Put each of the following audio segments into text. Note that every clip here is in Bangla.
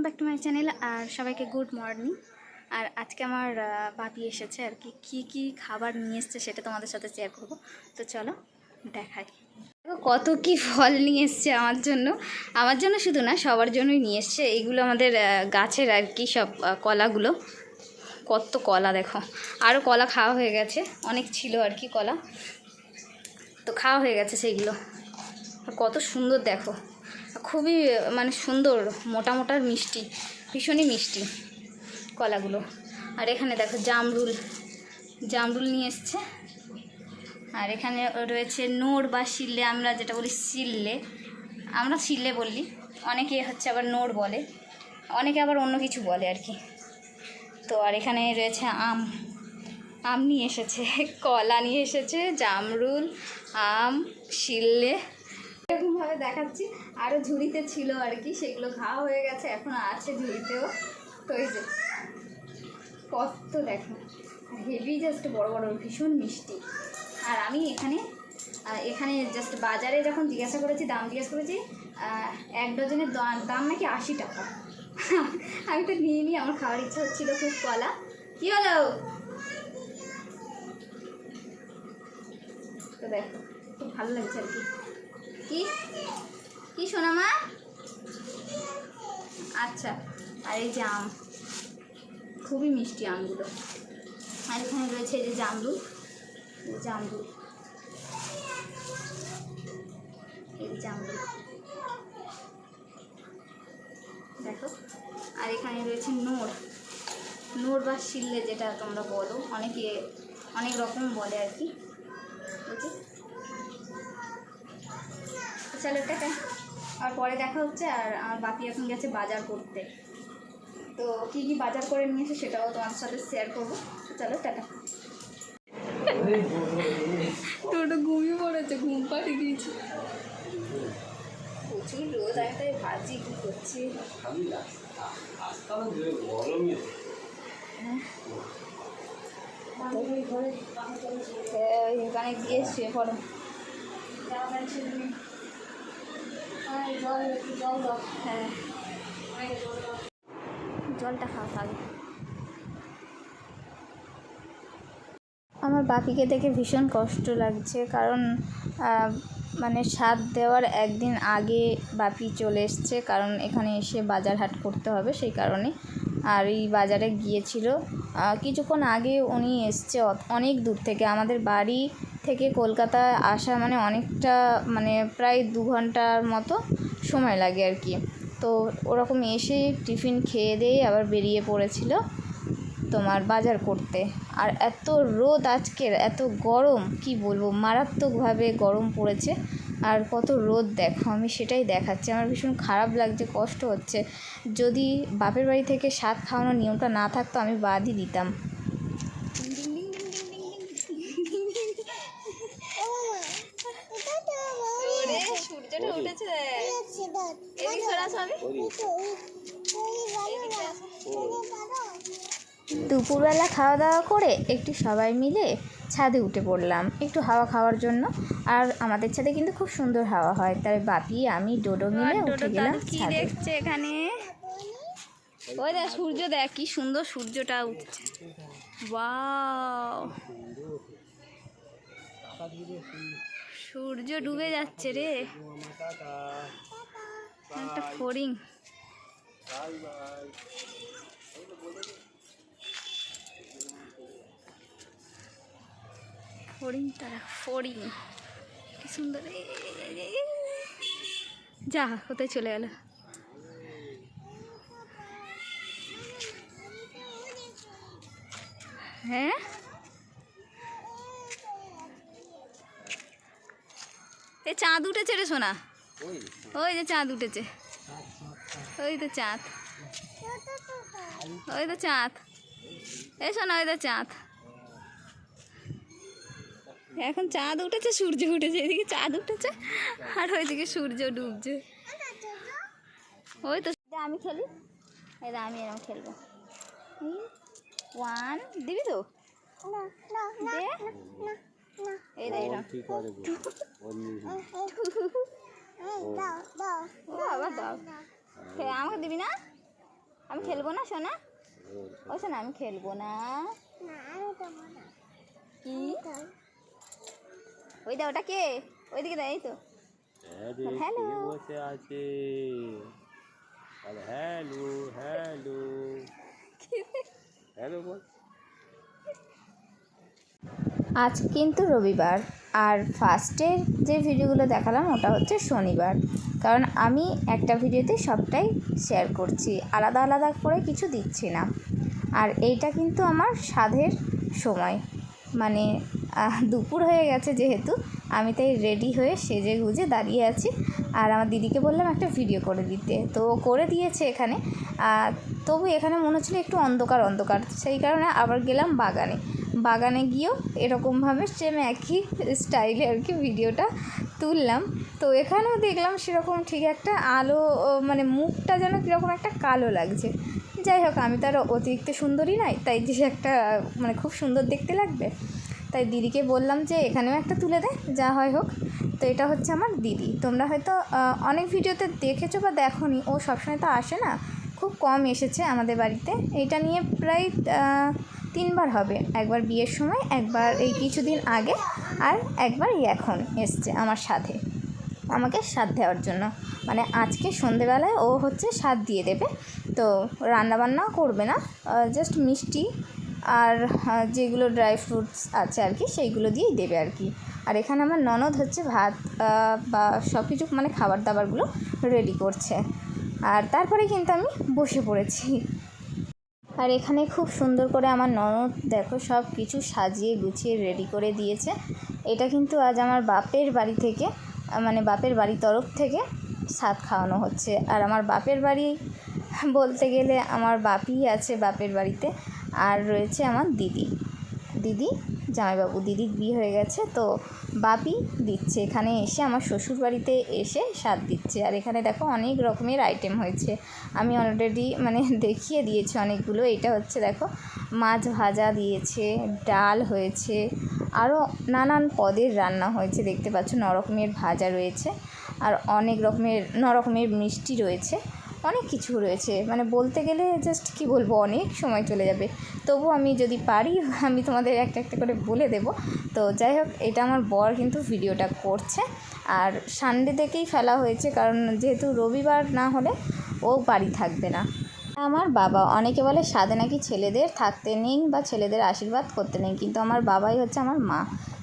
Welcome back to my channel আর সবাইকে গুড মর্নিং আর আজকে আমার বাপি এসেছে আর কি, কী কী খাবার নিয়ে এসছে সেটা তোমাদের সাথে শেয়ার করব। তো চলো, দেখাই। দেখো কত কি ফল নিয়ে এসছে আমার জন্য। আমার জন্য শুধু না, সবার জন্যই নিয়ে এসছে। এইগুলো আমাদের গাছের আর কি সব কলাগুলো। কত কলা দেখো। আরও কলা খাওয়া হয়ে গেছে। অনেক ছিল আর কি কলা। তো খাওয়া হয়ে গেছে সেইগুলো কত সুন্দর দেখো। খুবই মানে সুন্দর, মোটা মোটা মিষ্টি, ভীষণই মিষ্টি কলাগুলো। আর এখানে দেখো জামরুল জামরুল নিয়ে এসছে। আর এখানে রয়েছে নোড় বা শিললে আমরা যেটা বলি শিললে আমরা শিললে বললি অনেকে হচ্ছে আবার নোড় বলে, অনেকে আবার অন্য কিছু বলে আর কি। তো আর এখানে রয়েছে আম আম নিয়ে এসেছে, কলা নিয়ে এসেছে, জামরুল, আম শিল্লে এরকমভাবে দেখাচ্ছি। আরও ঝুড়িতে ছিল আর কি, সেগুলো খাওয়া হয়ে গেছে, এখন আছে ঝুড়িতেও। তো এই যে, কত দেখো। হেভি জাস্ট বড় বড়, ভীষণ মিষ্টি। আর আমি এখানে এখানে জাস্ট বাজারে যখন জিজ্ঞাসা করেছি, দাম জিজ্ঞাসা করেছি এক ডজনের দাম নাকি আশি টাকা। আমি তো নিয়ে নিই, আমার খাওয়ার ইচ্ছা হচ্ছিল খুব কলা। কি হলো? তো দেখো, খুব ভালো লাগছে আর কি। কি? কি শোনা মা? আচ্ছা আর এই যে আম। খুবই মিষ্টি আমগুলো। আর এখানে রয়েছে এই যে জামরুল। জামরুল। এই জামরুল। দেখো, আর এখানে রয়েছে নোড় নোড় বা শিললে যেটা তোমরা বলো, অনেকে অনেক রকম বলে আর কি। বুঝলি? চলো টাটা আর পরে দেখা হচ্ছে আর আমার বাপি এখন গেছে বাজার করতে। তো কী কী বাজার করে নিয়ে এসে সেটাও তোমার সাথে শেয়ার করব। চলো টাটা। টোটো ঘুমিয়ে পড়েছে ঘুম পাড়ি দিয়েছি। প্রচুর রোদ আমি তাই ভাজি কী করছি? হ্যাঁ। এখানে গিয়ে শুয়ে পড়ো। জলটা আমার বাপিকে দেখে ভীষণ কষ্ট লাগছে, কারণ মানে স্বাদ দেওয়ার একদিন আগে বাপি চলে এসছে, কারণ এখানে এসে বাজার হাট করতে হবে সেই কারণে। আর এই বাজারে গিয়েছিল কিছুক্ষণ আগে উনি এসছে অনেক দূর থেকে। আমাদের বাড়ি থেকে কলকাতা আসা মানে অনেকটা মানে প্রায় দু ঘণ্টার মতো সময় লাগে আর কি। তো ওরকম এসে টিফিন খেয়ে দিয়ে আবার বেরিয়ে পড়েছিল তোমার বাজার করতে। আর এত রোদ আজকের, এত গরম, কি বলব? মারাত্মকভাবে গরম পড়েছে। আর কত রোদ দেখো, আমি সেটাই দেখাচ্ছি। আমার ভীষণ খারাপ লাগছে, কষ্ট হচ্ছে। যদি বাপের বাড়ি থেকে স্বাদ খাওয়ানোর নিয়মটা না থাকতো আমি বাদই দিতাম সূর্যটা উঠেছে এদিকে সরে আসো আমি। দুপুরবেলা খাওয়া দাওয়া করে একটু সবাই মিলে ছাদে উঠে পড়লাম। একটু হাওয়া খাওয়ার জন্য। আর আমাদের ছাদে কিন্তু খুব সুন্দর হাওয়া হয়। তাই বাপি আমি ডোডো মিলে উঠে গেলাম কি দেখছে এখানে? ওই দেখ সূর্য দেখ কি সুন্দর সূর্যটা উঠছে। ওয়াও! সূর্য ডুবে যাচ্ছে রে। একটা ফড়িং ফড়িং তারা ফড়িং কি সুন্দর। যা কোথায় চলে গেল। হ্যাঁ? এ চাঁদ উঠেছে রে সোনা। ওই যে চাঁদ উঠেছে। ওই তো চাঁদ। ওই তো চাঁদ। এই শোনা ওই তো চাঁদ। এখন চাঁদ উঠেছে সূর্য উঠেছে। এদিকে চাঁদ উঠেছে আর ওইদিকে সূর্য ডুবছে। ওই তো আমি খেলি। এই আমি এরকম খেলব। ওয়ান দিবি তো? এই বাবা দাও আমাকে দিবি না? আমি খেলব না সোনা? ও সোনা আমি খেলব না। কি? ওই দা ওটা কে? ওইদিকে দেয় তো। হ্যালো। বসে আছে? Hello hello. হ্যালো বল। আজ কিন্তু রবিবার। আর ফার্স্টের যে ভিডিওগুলো দেখালাম, ওটা হচ্ছে শনিবার। কারণ আমি একটা ভিডিওতে সবটাই শেয়ার করছি, আলাদা আলাদা করে কিছু দিচ্ছি না। আর এইটা কিন্তু আমার সাধের সময়। মানে দুপুর হয়ে গেছে যেহেতু, আমি তাই রেডি হয়ে সেজে গুজে দাঁড়িয়ে আছি। আর আমার দিদিকে বললাম, একটা ভিডিও করে দিতে। তো করে দিয়েছে এখানে। তবু এখানে মনে হচ্ছিল একটু অন্ধকার অন্ধকার। সেই কারণে আবার গেলাম বাগানে। বাগানে গিয়েও এরকমভাবে সেম একই স্টাইলে আর কি ভিডিওটা তুললাম। তো এখানেও দেখলাম সেরকম ঠিক একটা আলো মানে মুখটা যেন কীরকম একটা কালো লাগছে। যাই হোক, আমি তো আর অতিরিক্ত সুন্দরী নাই তাই যে একটা মানে খুব সুন্দর দেখতে লাগবে। তাই দিদিকে বললাম যে, এখানেও একটা তুলে দে, যা হয় হোক। তো এটা হচ্ছে আমার দিদি। তোমরা হয়তো অনেক ভিডিওতে দেখেছ বা দেখোনি, ও সবসময় তো আসে না। খুব কম এসেছে আমাদের বাড়িতে। এটা নিয়ে প্রায় তিনবার হবে। একবার বিয়ের সময়, একবার এই কিছুদিন আগে, আর একবার এখন এসছে আমার সাথে আমাকে স্বাদ দেওয়ার জন্য। মানে আজকে সন্ধেবেলায় ও হচ্ছে স্বাদ দিয়ে দেবে। তো রান্নাবান্না করবে না। জাস্ট মিষ্টি আর যেগুলো ড্রাই ফ্রুটস আছে আর কি, সেইগুলো দিয়েই দেবে আর কি। আর এখানে আমার ননদ হচ্ছে ভাত বা সব কিছু মানে খাবার দাবারগুলো রেডি করছে। আর তারপরে কিন্তু আমি বসে পড়েছি। আর এখানে খুব সুন্দর করে আমার ননদ দেখো সব কিছু সাজিয়ে গুছিয়ে রেডি করে দিয়েছে। এটা কিন্তু আজ আমার বাপের বাড়ি থেকে মানে বাপের বাড়ির তরফ থেকে সাত খাওয়ানো হচ্ছে। আর আমার বাপের বাড়ি বলতে গেলে আমার বাপি আছে বাপের বাড়িতে, আর রয়েছে আমার দিদি। দিদি জামাইবাবু দিদির বিয়ে হয়ে গেছে, তো বাপি দিচ্ছে। এখানে এসে আমার শ্বশুর বাড়িতে এসে স্বাদ দিচ্ছে। আর এখানে দেখো অনেক রকমের আইটেম হয়েছে। আমি অলরেডি মানে দেখিয়ে দিয়েছি অনেকগুলো। এটা হচ্ছে দেখো, মাছ ভাজা দিয়েছে, ডাল হয়েছে আরও নানান পদের রান্না হয়েছে। দেখতে পাচ্ছ ন রকমের ভাজা রয়েছে, আর অনেক রকমের ন রকমের মিষ্টি রয়েছে। অনেক কিছু রয়েছে। মানে বলতে গেলে জাস্ট কি বলব, অনেক সময় চলে যাবে। তবু আমি যদি পারি, আমি তোমাদের একটা একটা করে বলে দেব। তো যাই হোক, এটা আমার বর কিন্তু ভিডিওটা করছে। আর সানডে থেকেই ফেলা হয়েছে, কারণ যেহেতু রবিবার না হলে ও বাড়ি থাকবে না। আমার বাবা, অনেকে বলে সাদে নাকি ছেলেদের থাকতে নেই বা ছেলেদের আশীর্বাদ করতে নেই, কিন্তু আমার বাবাই হচ্ছে আমার মা।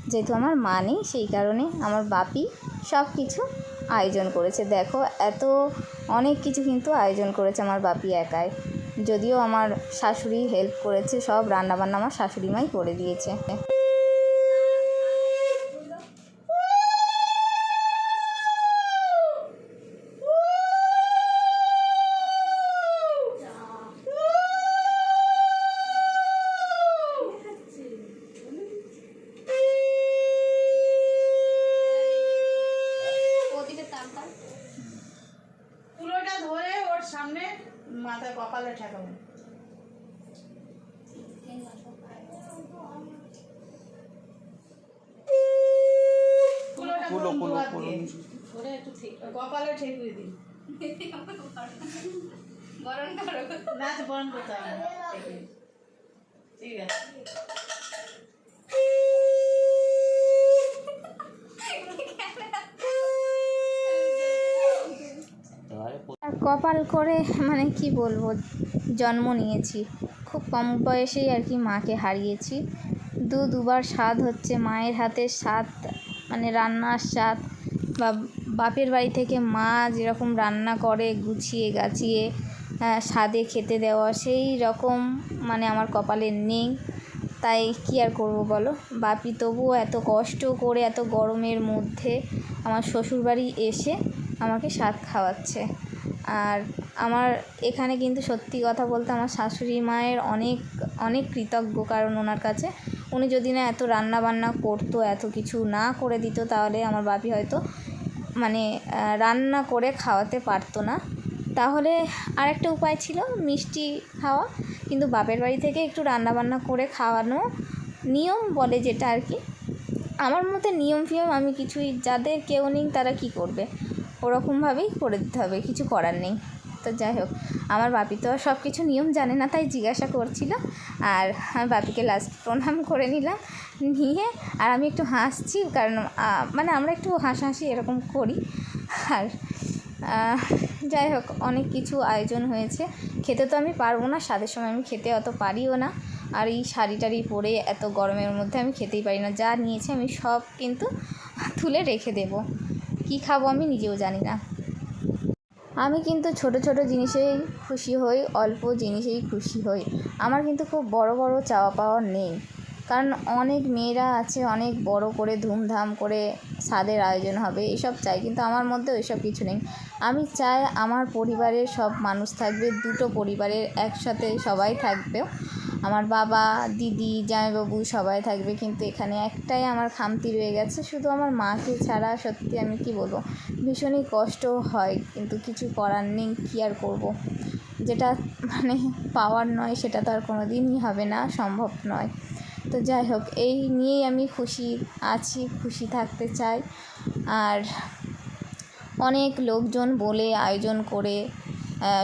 যেহেতু আমার মা নেই, সেই কারণে আমার বাপি সব কিছু আয়োজন করেছে। দেখো, এত অনেক কিছু কিন্তু আয়োজন করেছে আমার বাপি একাই। যদিও আমার শাশুড়ি হেল্প করেছে, সব রান্নাবান্না আমার শাশুড়ি মাই করে দিয়েছে কুলোটা ধরে ওর সামনে মাথায় কপালে ঠেকাবো কুলোটা কুলো, ধরুন কুলো, দুহাত কুলো। দিয়ে। ধরে একটু ঠিক কপালে ঠেকিয়ে দিন নাচ বন্ধ ঠিক আছে কপাল করে মানে কি বলব, জন্ম নিয়েছি। খুব কম বয়সেই আর কি মাকে হারিয়েছি। দু দুবার স্বাদ হচ্ছে, মায়ের হাতের স্বাদ মানে রান্নার স্বাদ, বা বাপের বাড়ি থেকে মা যেরকম রান্না করে, গুছিয়ে, গাছিয়ে স্বাদে খেতে দেওয়া, সেই রকম মানে আমার কপালে নেই। তাই কী আর করব বলো? বাপি, তবুও এত কষ্ট করে, এত গরমের মধ্যে আমার শ্বশুরবাড়ি এসে আমাকে স্বাদ খাওয়াচ্ছে। আর আমার এখানে কিন্তু সত্যি কথা বলতে আমার শাশুড়ি মায়ের অনেক অনেক কৃতজ্ঞ, কারণ ওনার কাছে উনি যদি না এত রান্না বান্না করতো, এত কিছু না করে দিত, তাহলে আমার বাপি হয়তো মানে রান্না করে খাওয়াতে পারতো না। তাহলে আরেকটা উপায় ছিল মিষ্টি খাওয়া। কিন্তু বাপের বাড়ি থেকে একটু রান্না বান্না করে খাওয়ানো নিয়ম বলে যেটা আর কি। আমার মতে নিয়ম ফিয়ম আমি কিছুই, যাদের কেউ নেই তারা কি করবে? ওরকমভাবেই করে দিতে হবে, কিছু করার নেই। তো যাই হোক, আমার বাপি তো আর সব কিছু নিয়ম জানে না, তাই জিজ্ঞাসা করছিল। আর আমি বাপিকে লাস্ট প্রণাম করে নিলাম, নিয়ে আর আমি একটু হাসছি, কারণ মানে আমরা একটু হাসাহাসি এরকম করি। আর যাই হোক, অনেক কিছু আয়োজন হয়েছে। খেতে তো আমি পারব না, স্বাদের সময় আমি খেতে অত পারিও না। আর এই শাড়ি টাড়ি পরে এত গরমের মধ্যে আমি খেতেই পারি না। যা নিয়েছি আমি সব কিন্তু তুলে রেখে দেবো। কী খাব আমি নিজেও জানি না। আমি কিন্তু ছোট ছোট জিনিসেই খুশি হই, অল্প জিনিসেই খুশি হই। আমার কিন্তু খুব বড় বড় চাওয়া পাওয়া নেই। কারণ অনেক মেয়েরা আছে, অনেক বড় করে ধুমধাম করে স্বাদের আয়োজন হবে, এসব চাই, কিন্তু আমার মধ্যে ওইসব কিছু নেই। আমি চাই আমার পরিবারের সব মানুষ থাকবে, দুটো পরিবারের একসাথে সবাই থাকবে আমার বাবা, দিদি, জামাইবাবু সবাই থাকবে, কিন্তু এখানে একটাই আমার খামতি রয়ে গেছে, শুধু আমার মাকে ছাড়া সত্যি আমি কি বলব? ভীষণই কষ্ট হয়, কিন্তু কিছু করার নেই, কী আর করব? যেটা মানে পাওয়ার নয়, সেটা তো আর কোনো দিনই হবে না, সম্ভব নয়। তো যাই হোক, এই নিয়েই আমি খুশি, আছি, খুশি থাকতে চাই। আর অনেক লোকজন বলে আয়োজন করে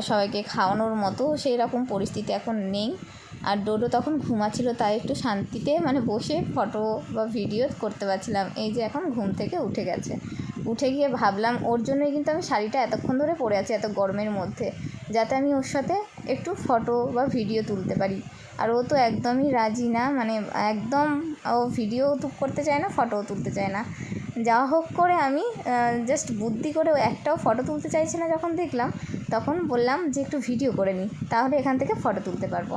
সবাইকে খাওয়ানোর মতো সেই রকম পরিস্থিতি এখন নেই। আর ডোডো তখন ঘুমাচ্ছিল, তাই একটু শান্তিতে মানে বসে ফটো বা ভিডিও করতে পারছিলাম। এই যে এখন ঘুম থেকে উঠে গেছে। উঠে গিয়ে ভাবলাম, ওর জন্যই কিন্তু আমি শাড়িটা এতক্ষণ ধরে পরে আছি, এত গরমের মধ্যে, যাতে আমি ওর সাথে একটু ফটো বা ভিডিও তুলতে পারি। আর ও তো একদমই রাজি না মানে একদম ও ভিডিও তো করতে চায় না ফটোও তুলতে চায় না। যা হোক করে আমি জাস্ট বুদ্ধি করে ও একটাও ফটো তুলতে চাইছে না যখন দেখলাম, তখন বললাম যে একটু ভিডিও করে নিই তাহলে এখান থেকে ফটো তুলতে পারব।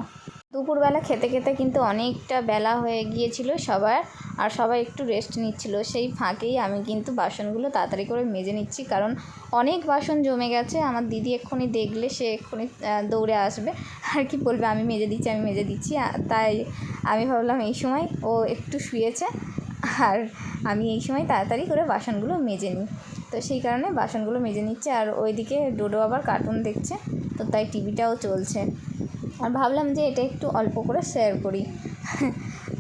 দুপুরবেলা খেতে খেতে কিন্তু অনেকটা বেলা হয়ে গিয়েছিল সবার, আর সবাই একটু রেস্ট নিচ্ছিল। সেই ফাঁকেই আমি কিন্তু বাসনগুলো তাড়াতাড়ি করে মেজে নিচ্ছি, কারণ অনেক বাসন জমে গেছে। আমার দিদি এক্ষুনি দেখলে, সে এক্ষুনি দৌড়ে আসবে। আর কি বলবে, আমি মেজে দিচ্ছি, আমি মেজে দিচ্ছি। তাই আমি ভাবলাম এই সময় ও একটু শুয়েছে, আর আমি এই সময় তাড়াতাড়ি করে বাসনগুলো মেজে নিই। তো সেই কারণে বাসনগুলো মেজে নিচ্ছে, আর ওইদিকে ডোডো আবার কার্টুন দেখছে, তো তাই টিভিটাও চলছে। আর ভাবলাম যে এটা একটু অল্প করে শেয়ার করি।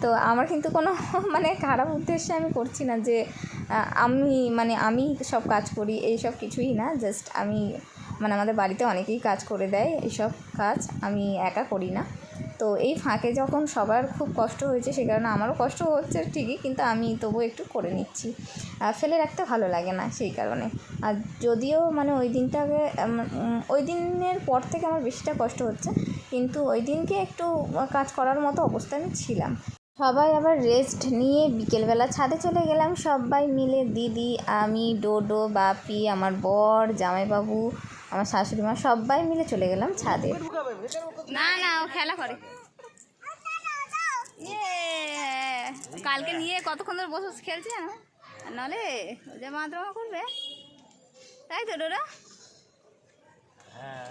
তো আমার কিন্তু কোনো মানে খারাপ উদ্দেশ্যে আমি করছি না যে আমি মানে আমি সব কাজ করি, এই সব কিছুই না। জাস্ট আমি মানে আমাদের বাড়িতে অনেকেই কাজ করে দেয় এইসব কাজ আমি একা করি না। তো এই ফাঁকে যখন সবার খুব কষ্ট হয়েছে সে কারণে আমারও কষ্ট হচ্ছে ঠিকই, কিন্তু আমি তবু একটু করে নিচ্ছি। ফেলে রাখতে ভালো লাগে না সেই কারণে। আর যদিও মানে ওই দিনটাকে ওই দিনের পর থেকে আমার বেশিটা কষ্ট হচ্ছে, কিন্তু ওই দিনকে একটু কাজ করার মতো অবস্থা আমি ছিলাম। সবাই আবার রেস্ট নিয়ে বিকেলবেলা ছাদে চলে গেলাম। সবাই মিলে দিদি আমি ডোডো বাপি আমার বর জামাইবাবু আমার শাশুড়ি মা সবাই মিলে চলে গেলাম ছাদে। না না ও খেলা করে। ইয়ে, কালকে নিয়ে কতক্ষণ ধরে বসে খেলছে? নাহলে ও যে মাদ্রামা করবে তাই তো ডোরা হ্যাঁ।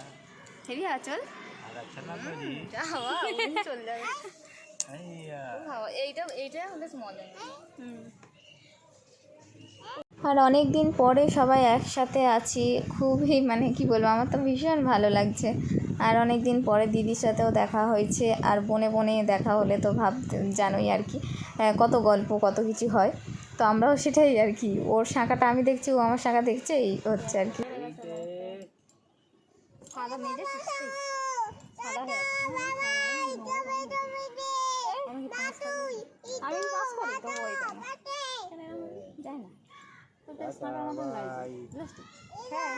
হেভি হাওয়া চল। আর আচ্ছা না করি যা হাওয়া উড়ে চল যাবে। এইটা এইটা বেশ মজা হুম। আর অনেক দিন পরে সবাই একসাথে আছি খুবই মানে কি বলব আমার তো ভীষণ ভালো লাগছে। আর অনেক দিন পরে দিদির সাথেও দেখা হয়েছে আর বনে বনে দেখা হলে তো ভাব জানোই আর কি কত গল্প কত কিছু হয়। তো আমরাও সেটাই আর কি ওর শাঁখাটা আমি দেখছি ও আমার শাঁখা দেখছে এই হচ্ছে আর কি সাদা মেজে চুষছি সাদা হয়ে আছে আমি পাস করি তো ওই যায় না হ্যাঁ।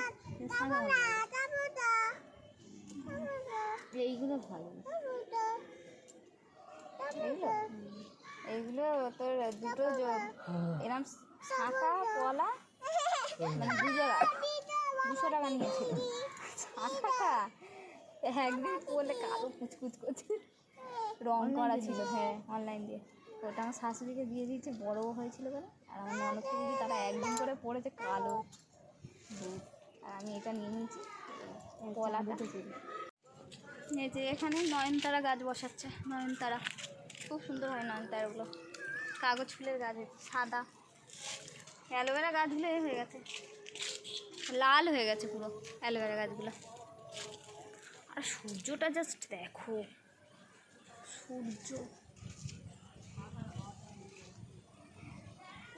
এইগুলো ভালো। এইগুলো এইগুলো তোর দুটো এরম শাঁখা কলা মানে দুশো টাকা নিয়েছিল। একদিন পরলে কালো কুচকুচ করছে। রং করা ছিল হ্যাঁ অনলাইন দিয়ে। ওটা আমার শাশুড়িকে দিয়ে দিয়েছে, বড়ও হয়েছিল বলে। আর তারা একদিন করে পড়েছে কালো আর আমি এটা নিয়ে নিয়েছি। কলাটা এই যে এখানে নয়নতারা গাছ বসাচ্ছে, নয়নতারা। খুব সুন্দর হয় নয়নতারাগুলো। কাগজ ফুলের গাছ সাদা। অ্যালোভেরা গাছগুলো এ হয়ে গেছে। লাল হয়ে গেছে পুরো অ্যালোভেরা গাছগুলো। আর সূর্যটা জাস্ট দেখো। সূর্য।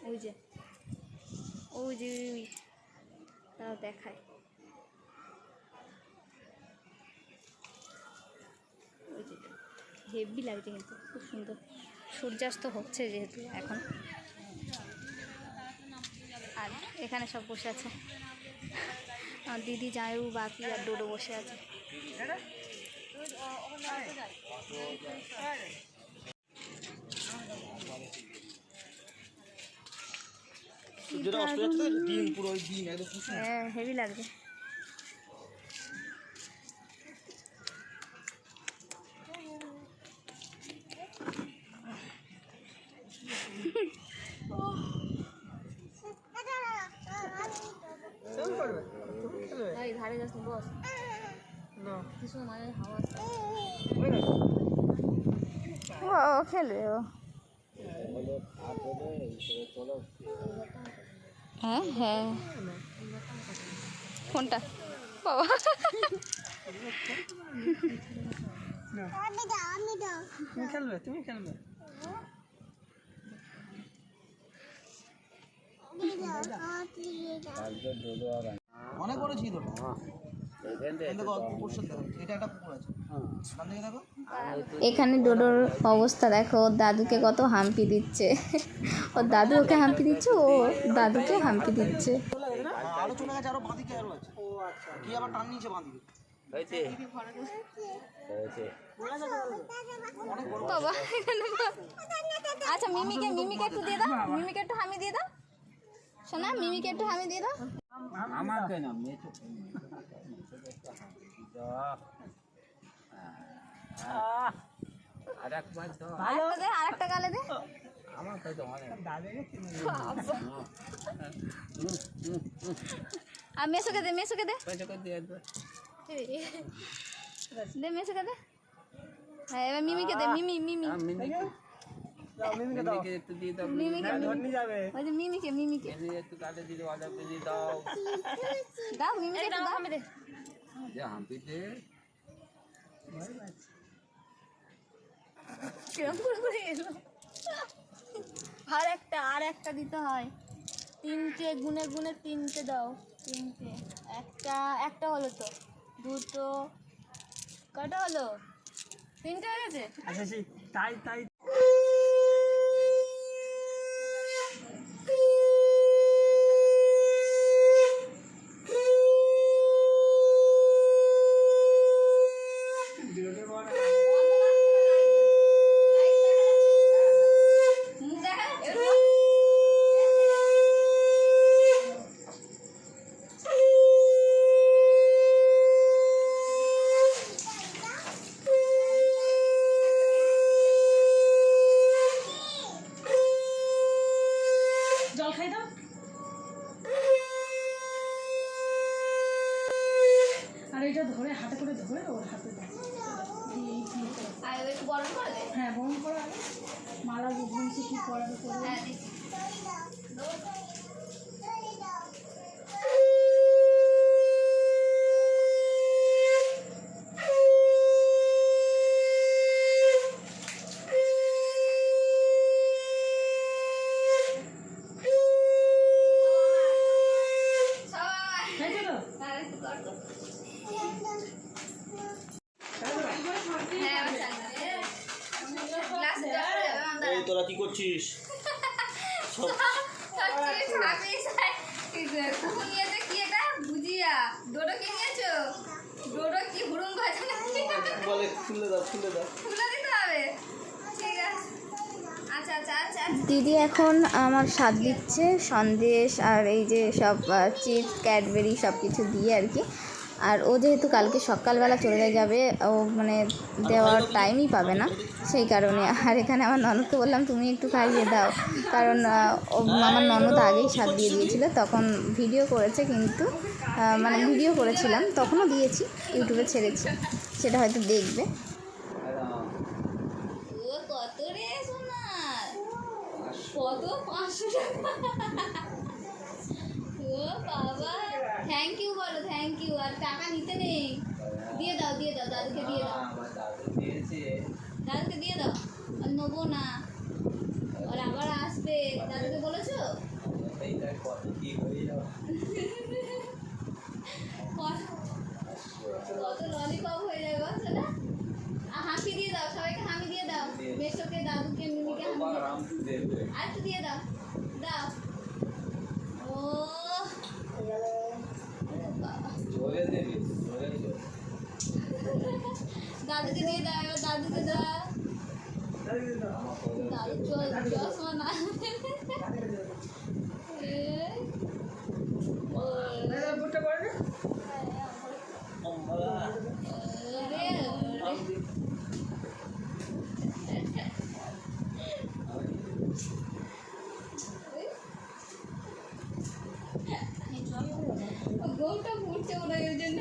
ওই যে ওই যে তাও দেখায়। ওই যে হেভি লাগছে কিন্তু, খুব সুন্দর। সূর্যাস্ত হচ্ছে যেহেতু এখন। আর এখানে সব বসে আছে। দিদি জায়ু বাকি আর ডোডো বসে আছে। যেটা অস্ত যাচ্ছে ডিম পুরো ওই ডিম একদম হ্যাঁ হেভি লাগছে ধারে যাস বস। কিছু মানে হাওয়া ও ও খেলবে ও। হ্যাঁ হ্যাঁ। কোনটা বাবা। তুমি খেলবে তুমি খেলবে। অনেক বড় ছিল। সাথে এটা একটা পুকুর আছে। এখানে ডোডোর অবস্থা দেখো ওর দাদুকে কত হাম্পি দিচ্ছে। ওর দাদু ওকে হাম্পি দিচ্ছে ও দাদুকে হাম্পি দিচ্ছে। আরও চলে গেছে আরও বাঁদিকে আরও আছে ও কি আবার টান নিয়েছে বাঁদিকে বাবা। আচ্ছা মিমিকে মিমিকে একটু দিয়ে দাও। মিমিকে একটু হামি দিয়ে দাও। শোনা মিমিকে একটু হামি দিয়ে দাও। আমাকে না দে। আর মেসোকে দে মেসোকে দে। দে মেসোকে দে। হ্যাঁ এবার মিমিকে দে মিমি মিমি। মিমিকে ওই যে মিমিকে মিমিকে। দাও মিমিকে একটু দাও। দে। কিরম আর একটা আর একটা দিতে হয়। তিনটে গুনে গুনে তিনটে দাও, তিনটে। একটা একটা হলো তো। দুটো কটা হলো? তিনটে হয়ে গেছে? আচ্ছা তাই তাই ভাজা নাকি? বলে খুলে দাও খুলে দাও খুলে দিতে হবে। ঠিক আছে। আচ্ছা, আচ্ছা, আচ্ছা, আচ্ছা। দিদি এখন আমার স্বাদ দিচ্ছে সন্দেশ আর এই যে সব চিপস ক্যাডবেরি সব কিছু দিয়ে আর কি আর ও যেহেতু কালকে সকালবেলা চলে যাবে, ও মানে দেওয়ার টাইমই পাবে না, সেই কারণে। আর এখানে আমার ননদকে বললাম, তুমি একটু খাইয়ে দাও। কারণ ও, আমার ননদ আগেই স্বাদ দিয়ে দিয়েছিল, তখন ভিডিও করেছে কিন্তু মানে ভিডিও করেছিলাম, তখনও দিয়েছি ইউটিউবে ছেড়েছি, সেটা হয়তো দেখবে। কত পাঁচশো টাকা? ও বাবা। থ্যাংক ইউ বলো থ্যাংক ইউ আর টাকা নিতে নেই। দিয়ে দাও দিয়ে দাও, দাদুকে দিয়ে দাও। দাদুকে দিয়ে দাও। আর নেব না। আর আবার আসবে। দাদুকে বলেছ কত ললিপপ হয়ে যাবে বলছো না আর হাসি দিয়ে দাও সবাইকে হামি দাও দাও ও বাবা দাদুকে দিয়ে দাও এবার দাদুকে দাও দাদু চ- চশমা না এই। ওরে, ওরে। গোলটা ফুটছে ওরা ওই জন্য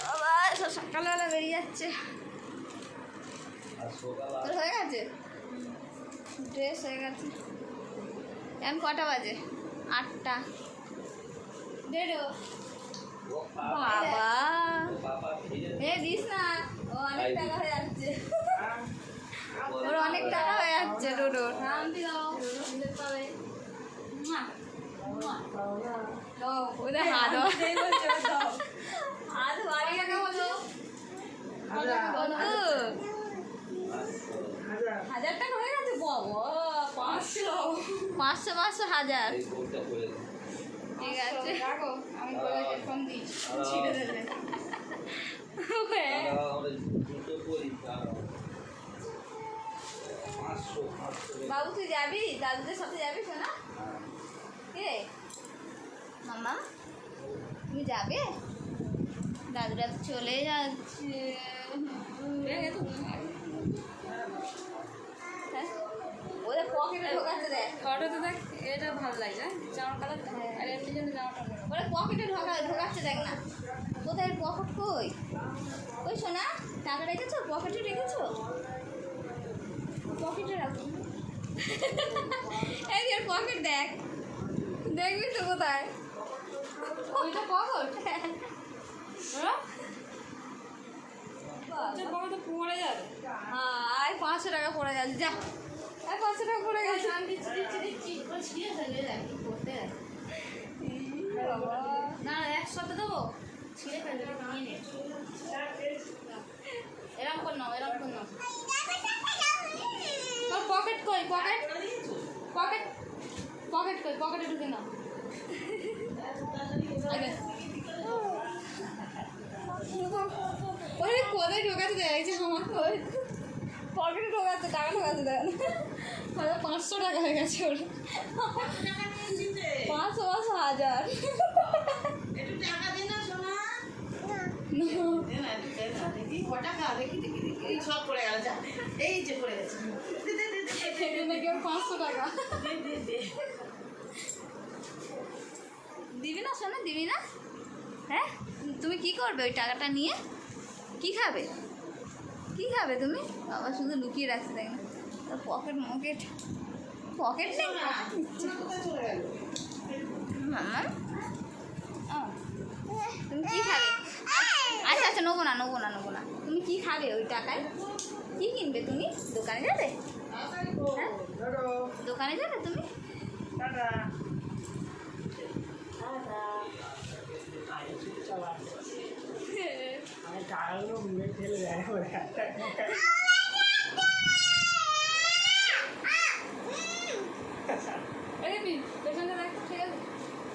বাবা সব সকালবেলা বেরিয়ে যাচ্ছে তোর হয়ে গেছে ড্রেস হয়ে গেছে এখন কটা বাজে? আটটা। দেড়ো বাবা। এ দিস না। ও অনেক টাকা হয়ে যাচ্ছে ওর অনেক টাকা হয়ে যাচ্ছে ডোডোর শান্তি দাও। পাবে। ওদের হাত হাত বাড়ি টাকা বলো? হাজার টাকা হয়ে গেছে বাবা। পাঁচশো পাঁচশো পাঁচশো হাজার ঠিক আছে। আমি ফোন দিই। ছিঁড়ে দেবে। বাবু তুই যাবি? দাদুদের সাথে যাবি শোনা কে? মামা? তুমি যাবে? দাদুরা তো চলে যাচ্ছে। ওদের পকেটে ঢোকাতে দেয় ফটোতে দেখ এটা ভালো লাগছে জামার কালারটা আর এমনি জন্য জামাটা ওরা পকেটে ঢোকা ঢোকাচ্ছে দেখ না। কোথায় পকেট কই? কই শোনা টাকা রেখেছো? পকেটে রেখেছো? পকেটে রাখো। এই যে পকেট দেখ। দেখবি তো কোথায়? ওইটা পকেট যে পকেটে পড়ে যাবে। আয় পাঁচশো টাকা পড়ে গেছে যা। পাঁচশো টাকা পড়ে গেছে। বাবা না একসাথে দেবো। ছিঁড়ে ফেলবে নিয়ে এরম কর নাও এরম কর নাও। তোর পকেট কই? পকেট পকেট পকেট কই? পকেটে ঢুকে নাও। ওরে কোথায় ঢোকাতে দেয় যে আমার পকেটে ঢোকাচ্ছে টাকা ঢোকাতে দেয় না তাহলে পাঁচশো টাকা হয়ে গেছে ওর। পাঁচশো পাঁচশো হাজার। সোনা। পাঁচশো টাকা। দিবি না শোনো দিবি না? হ্যাঁ? তুমি কি করবে ওই টাকাটা নিয়ে? কি খাবে? কি খাবে তুমি? বাবা শুধু লুকিয়ে রাখছে দেখ। না পকেট মকেট পকেট নেই? মামা তুমি কি খাবে? আচ্ছা আচ্ছা নেব না নেব না নেব না। তুমি কি খাবে ওই টাকায়? কি কিনবে তুমি? দোকানে যাবে? হ্যাঁ? দোকানে যাবে তুমি?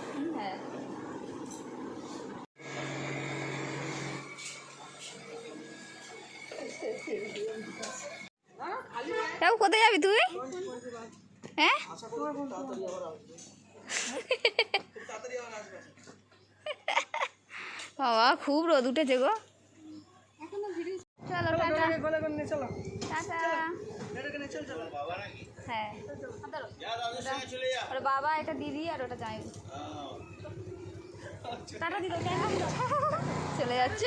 হুম, হ্যাঁ। তাও কোথায় যাবি তুই? হ্যাঁ? বাবা খুব রোদ উঠেছে গো। চলো টাটা। গলে গলে চলো। নিয়ে চলো বাবা নাকি হ্যাঁ ওর বাবা এটা দিদি আর ওটা যাই টাটা দিল চলে যাচ্ছ?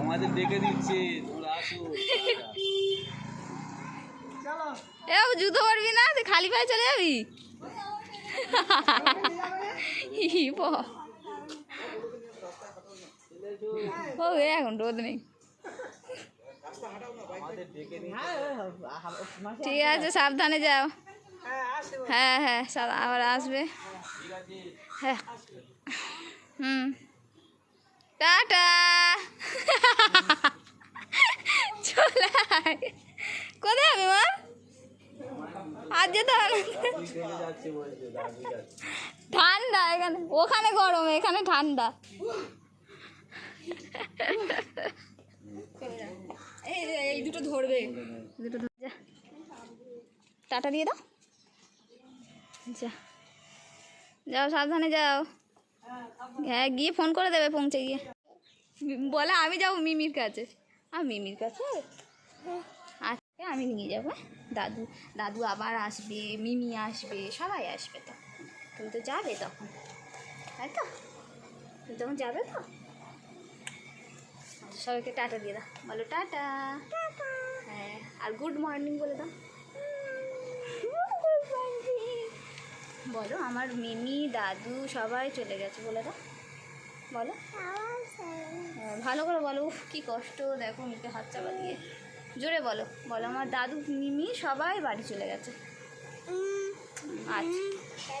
আমাদের ডেকে দিচ্ছে তোমরা আসো। চলো। এ জুতো পারবি না? তুই খালি পায়ে চলে যাবি। ও এখন রোদ নেই। ঠিক আছে সাবধানে যাও। হ্যাঁ হ্যাঁ আবার আসবে। হ্যাঁ। হুম। টাটা। কোথায় কোথায় আমি মা? আজ যেতে হবে চলে ঠান্ডা এখানে। ওখানে গরম এখানে ঠান্ডা। এই এই দুটো ধরবে। দুটো ধর- যা। টাটা দিয়ে দাও। যা। যাও সাবধানে যাও। হ্যাঁ গিয়ে ফোন করে দেবে পৌঁছে গিয়ে। বলে আমি যাব মিমির কাছে। আর মিমির কাছে? আজকে আমি নিয়ে যাব হ্যাঁ? দাদু দাদু আবার আসবে মিমি আসবে সবাই আসবে তো তুমি তো যাবে তখন। তাই তো? তুমি তখন যাবে তো? আচ্ছা, সবাইকে টাটা দিয়ে দাও। বলো টাটা। হ্যাঁ আর গুড মর্নিং বলে দাও। বলো আমার মিমি দাদু সবাই চলে গেছে বলে দাও। বলো। হ্যাঁ, ভালো করে বলো উফ কী কষ্ট দেখো মুখে হাত চাপা দিয়ে। জোরে বলো বলো আমার দাদু মিমি সবাই বাড়ি চলে গেছে। আচ্ছা।